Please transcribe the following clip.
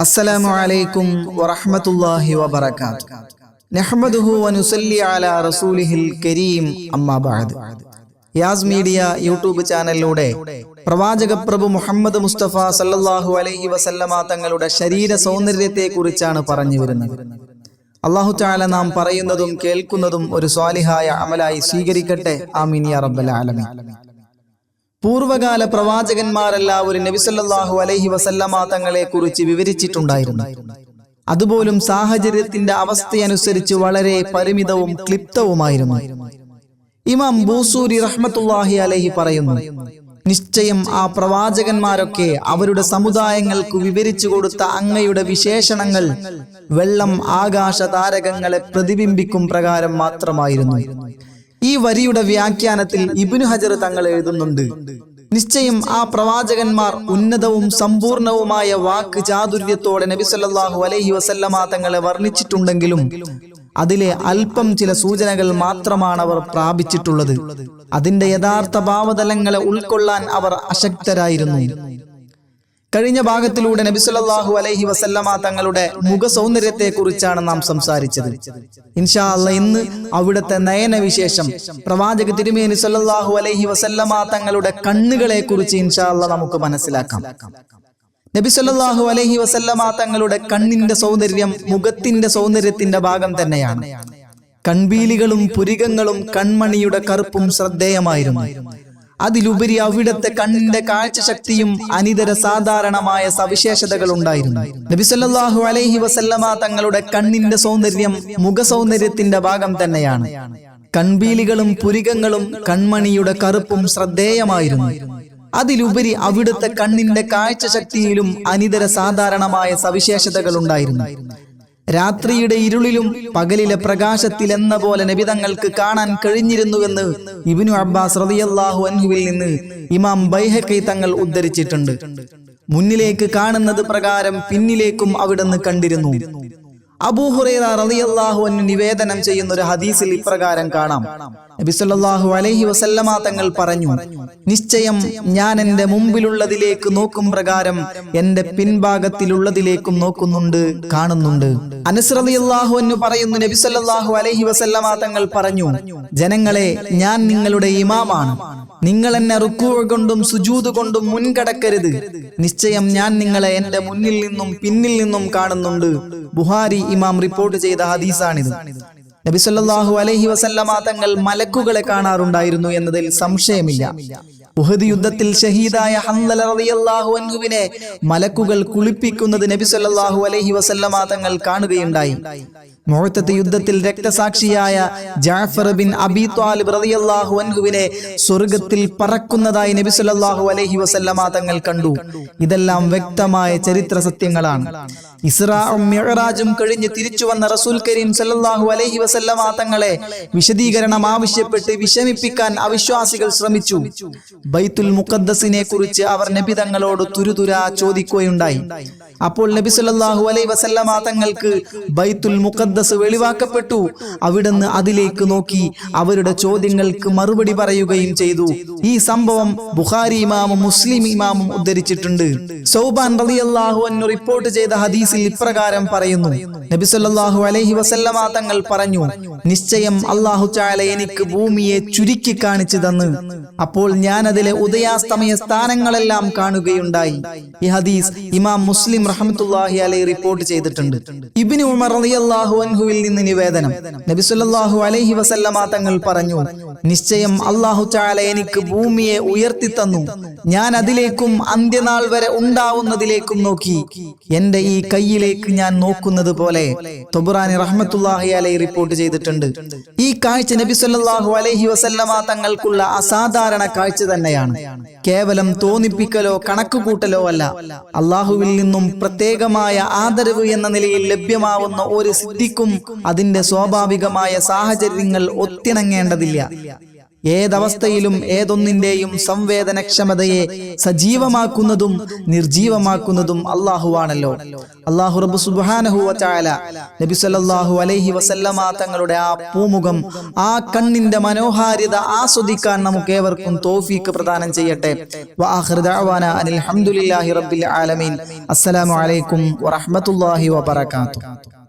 السلام عليكم ورحمة الله وبركاته نحمده ونصلي على رسوله الكريم أما بعد യാസ് media YouTube ചാനലിലൂടെ പ്രവാചക പ്രഭു മുഹമ്മദ് മുസ്തഫ സല്ലല്ലാഹു അലൈഹി വസല്ലമ തങ്ങളുടെ ശരീര സൗന്ദര്യത്തെ കുറിച്ചാണ് പറഞ്ഞു വരുന്നത് അള്ളാഹു താല നാം പറയുന്നതും കേൾക്കുന്നതും ഒരു സ്വാലിഹായ അമലായി സ്വീകരിക്കട്ടെ ആമീൻ യാ റബ്ബൽ ആലമീൻ പൂർവകാല പ്രവാചകന്മാരെല്ലാവരും നബിസല്ലാഹു അലൈഹി വസല്ലമ തങ്ങളെ കുറിച്ച് വിവരിച്ചിട്ടുണ്ടായിരുന്നു. അതുപോലും സാഹചര്യത്തിന്റെ അവസ്ഥയനുസരിച്ച് വളരെ പരിമിതവും ക്ലിപ്തവുമായിരുന്നു. ഇമാം ബൂസൂരി റഹ്മത്തുല്ലാഹി അലഹി പറയുന്നു നിശ്ചയം ആ പ്രവാചകന്മാരൊക്കെ അവരുടെ സമുദായങ്ങൾക്ക് വിവരിച്ചു കൊടുത്ത അങ്ങയുടെ വിശേഷണങ്ങൾ വെള്ളം ആകാശ താരകങ്ങളെ പ്രതിബിംബിക്കും പ്രകാരം മാത്രമായിരുന്നു. വരിയുടെ വ്യാഖ്യാനത്തിൽ ഇബിനു ഹജർ തങ്ങൾ എഴുതുന്നുണ്ട്. നിശ്ചയം ആ പ്രവാചകന്മാർ ഉന്നതവും സമ്പൂർണവുമായ വാക്ക് ചാതുര്യത്തോടെ നബി സല്ലാഹു അലൈഹി വസല്ലമ തങ്ങളെ വർണിച്ചിട്ടുണ്ടെങ്കിലും അതിലെ അല്പം ചില സൂചനകൾ മാത്രമാണ് അവർ പ്രാപിച്ചിട്ടുള്ളത്. അതിന്റെ യഥാർത്ഥ ഭാവതലങ്ങളെ ഉൾക്കൊള്ളാൻ അവർ അശക്തരായിരുന്നു. കഴിഞ്ഞ ഭാഗത്തിലൂടെ നബി സല്ലല്ലാഹു അലൈഹി വസല്ലമ തങ്ങളുടെ മുഖ സൗന്ദര്യത്തെ കുറിച്ചാണ് നാം സംസാരിച്ചത്. ഇൻഷാ അല്ല ഇന്ന് അവിടുത്തെ നയനവിശേഷം പ്രവാചക തിരുമേനി സല്ലല്ലാഹു അലൈഹി വസല്ലമ തങ്ങളുടെ കണ്ണുകളെ കുറിച്ച് ഇൻഷാ അല്ല നമുക്ക് മനസ്സിലാക്കാം. നബി സല്ലല്ലാഹു അലൈഹി വസല്ലമ തങ്ങളുടെ കണ്ണിന്റെ സൗന്ദര്യം മുഖത്തിന്റെ സൗന്ദര്യത്തിന്റെ ഭാഗം തന്നെയാണ്. കൺപീലികളും പുരികങ്ങളും കൺമണിയുടെ കറുപ്പും ശ്രദ്ധേയമായിരുന്നു. അതിലുപരി അവിടത്തെ കണ്ണിന്റെ കാഴ്ചശക്തിയും അനിതര സാധാരണമായ സവിശേഷതകൾ ഉണ്ടായിരുന്നു നബിസല്ലാഹു അലൈഹി വസല്ലമ തങ്ങളുടെ കണ്ണിന്റെ സൗന്ദര്യം മുഖസൗന്ദര്യത്തിന്റെ ഭാഗം തന്നെയാണ്. കൺപീലികളും പുരികങ്ങളും കൺമണിയുടെ കറുപ്പും ശ്രദ്ധേയമായിരുന്നു. അതിലുപരി അവിടുത്തെ കണ്ണിന്റെ കാഴ്ചശക്തിയിലും അനിതര സാധാരണമായ സവിശേഷതകൾ ഉണ്ടായിരുന്നു രാത്രിയുടെ ഇരുളിലും പകലിലെ പ്രകാശത്തിൽ എന്ന പോലെ നബിതങ്ങൾക്ക് കാണാൻ കഴിഞ്ഞിരുന്നുവെന്ന് ഇബിനു അബ്ബാസ് റതിയല്ലാഹു അൻഹുവിൽ നിന്ന് ഇമാം ബൈഹഖി തങ്ങൾ ഉദ്ധരിച്ചിട്ടുണ്ട്. മുന്നിലേക്ക് കാണുന്നത് പ്രകാരം പിന്നിലേക്കും അവിടുന്ന് കണ്ടിരുന്നു. അബൂഹുറൈറ റളിയല്ലാഹു നിവേദനം ചെയ്യുന്ന ഒരു ഹദീസിൽ ഇപ്രകാരം കാണാം. നബി സല്ലല്ലാഹു അലൈഹി വസല്ലമ തങ്ങൾ പറഞ്ഞു നിശ്ചയം ഞാൻ എന്റെ മുമ്പിലുള്ളതിലേക്ക് നോക്കും പ്രകാരം എന്റെ പിൻഭാഗത്തിലുള്ളതിലേക്കും നോക്കുന്നുണ്ട് കാണുന്നുണ്ട്. അനസ് റളിയല്ലാഹു പറയുന്നു നബി സല്ലല്ലാഹു അലൈഹി വസല്ലമ തങ്ങൾ പറഞ്ഞു ജനങ്ങളെ ഞാൻ നിങ്ങളുടെ ഇമാമാണ്. നിങ്ങൾ എന്നെ റുക്കൂ കൊണ്ടും സുജൂത് കൊണ്ടും മുൻകടക്കരുത്. നിശ്ചയം ഞാൻ നിങ്ങളെ എന്റെ മുന്നിൽ നിന്നും പിന്നിൽ നിന്നും കാണുന്നുണ്ട്. ബുഹാരി ഇമാം റിപ്പോർട്ട് ചെയ്ത ഹദീസാണിത്. നബി അലഹി വസല്ലമ തങ്ങൾ മലക്കുകളെ കാണാറുണ്ടായിരുന്നു എന്നതിൽ സംശയമില്ല. ഉഹദ് യുദ്ധത്തിൽ ഷഹീദായ അൻഹുവിനെ മലക്കുകൾ കുളിപ്പിക്കുന്നത് നബി സല്ലല്ലാഹു അലൈഹി വസല്ലമ തങ്ങൾ കാണുകയുണ്ടായി. മുഹത്തത്ത് യുദ്ധത്തിൽ രക്തസാക്ഷിയായ ജാഫർ ബിൻ അബി ത്വാലിബ് റളിയല്ലാഹു അൻഹുവിനെ സ്വർഗത്തിൽ പറക്കുന്നതായി നബി സല്ലല്ലാഹു അലൈഹി വസല്ലമ തങ്ങൾ കണ്ടു. ഇതെല്ലാം വ്യക്തമായ ചരിത്ര സത്യങ്ങളാണ്. ഇസ്രാഉം മിഅ്റാജും കഴിഞ്ഞ് തിരിച്ചു വന്ന റസൂൽ കരീം സല്ലല്ലാഹു അലൈഹി വസല്ലമ തങ്ങളെ വിശദീകരണം ആവശ്യപ്പെട്ട് വിഷമിപ്പിക്കാൻ അവിശ്വാസികൾ ശ്രമിച്ചു. ബൈത്തുൽ മുഖദ്ദസിനെ കുറിച്ച് അവർ നബി തങ്ങളോട് തുരുതുരാ ചോദിക്കുകയുണ്ടായി. അപ്പോൾ നബി സല്ലല്ലാഹു അലൈഹി വസല്ലമ തങ്ങൾക്ക് ബൈത്തുൽ മുഖദ്ദസ് വെളിവാക്കപ്പെട്ടു. അവിടുന്ന് അതിലേക്ക് നോക്കി അവരുടെ ചോദ്യങ്ങൾക്ക് മറുപടി പറയുകയും ചെയ്തു. ഈ സംഭവം ബുഖാരി ഇമാമും മുസ്ലിം ഇമാമും ഉദ്ധരിച്ചിട്ടുണ്ട്. സൗബാൻ റളിയല്ലാഹു അൻഹു റിപ്പോർട്ട് ചെയ്ത ഹദീസിൽ ഇപ്രകാരം പറയുന്നു. നബി സല്ലല്ലാഹു അലൈഹി വസല്ലമ തങ്ങൾ പറഞ്ഞു നിശ്ചയം അല്ലാഹു തആല എനിക്ക് ഭൂമിയെ ചുരുക്കി കാണിച്ചു തന്നു. അപ്പോൾ ഞാൻ അതിലെ ഉദയാസ്തമയ സ്ഥാനങ്ങളെല്ലാം കാണുകയുണ്ടായി. ഈ ഹദീസ് ഇമാം മുസ്ലിം റഹ്മത്തുള്ളാഹി അലൈഹി റിപ്പോർട്ട് ചെയ്തിട്ടുണ്ട്. ഇബ്നു ഉമർ റളിയല്ലാഹു അൻഹുവിൽ നിന്ന് നിവേദനം. നബി സല്ലല്ലാഹു അലൈഹി വസല്ലമ തങ്ങൾ പറഞ്ഞു നിശ്ചയം അല്ലാഹു തആല എനിക്ക് ഭൂമിയെ ഉയർത്തി തന്നു. ഞാൻ അതിലേക്കും അന്ത്യനാൾ വരെ ഉണ്ടാവുന്നതിലേക്കും നോക്കി. എന്റെ ഈ കയ്യിലേക്ക് ഞാൻ നോക്കുന്നത് പോലെ തൊബുറാനി റഹ്മത്തുള്ളാഹി അലൈഹി റിപ്പോർട്ട് ചെയ്തിട്ടുണ്ട്. ഈ കാഴ്ച നബി സല്ലല്ലാഹു അലൈഹി വസല്ലമ തങ്ങൾക്കുള്ള അസാധാരണ കാഴ്ച തന്നെയാണ്. കേവലം തോന്നിപ്പിക്കലോ കണക്കുകൂട്ടലോ അല്ല. അള്ളാഹുവിൽ നിന്നും പ്രത്യേകമായ ആദരവ് എന്ന നിലയിൽ ലഭ്യമാവുന്ന ഒരു സിദ്ധിക്കും അതിന്റെ സ്വാഭാവികമായ സാഹചര്യങ്ങൾ ഒത്തിണങ്ങേണ്ടതില്ല. ഏതവസ്ഥയിലും ഏതൊന്നിന്റെയും സംവേദനക്ഷമതയെ സജീവമാക്കുന്നതും നിർജീവമാക്കുന്നതും അള്ളാഹുവാണല്ലോ അള്ളാഹു റബ്ബു സുബ്ഹാനഹു വതആല നബി സല്ലല്ലാഹു അലൈഹി വസല്ലമ തങ്ങളുടെ ആ പൂമുഖം ആ കണ്ണിന്റെ മനോഹാരിത ആസ്വദിക്കാൻ നമുക്ക് ഏവർക്കും തോഫീക്ക് പ്രദാനം ചെയ്യട്ടെ. അനിൽ അസ്സലാമു അലൈക്കും വറഹ്മത്തുള്ളാഹി വബറകാതുഹു.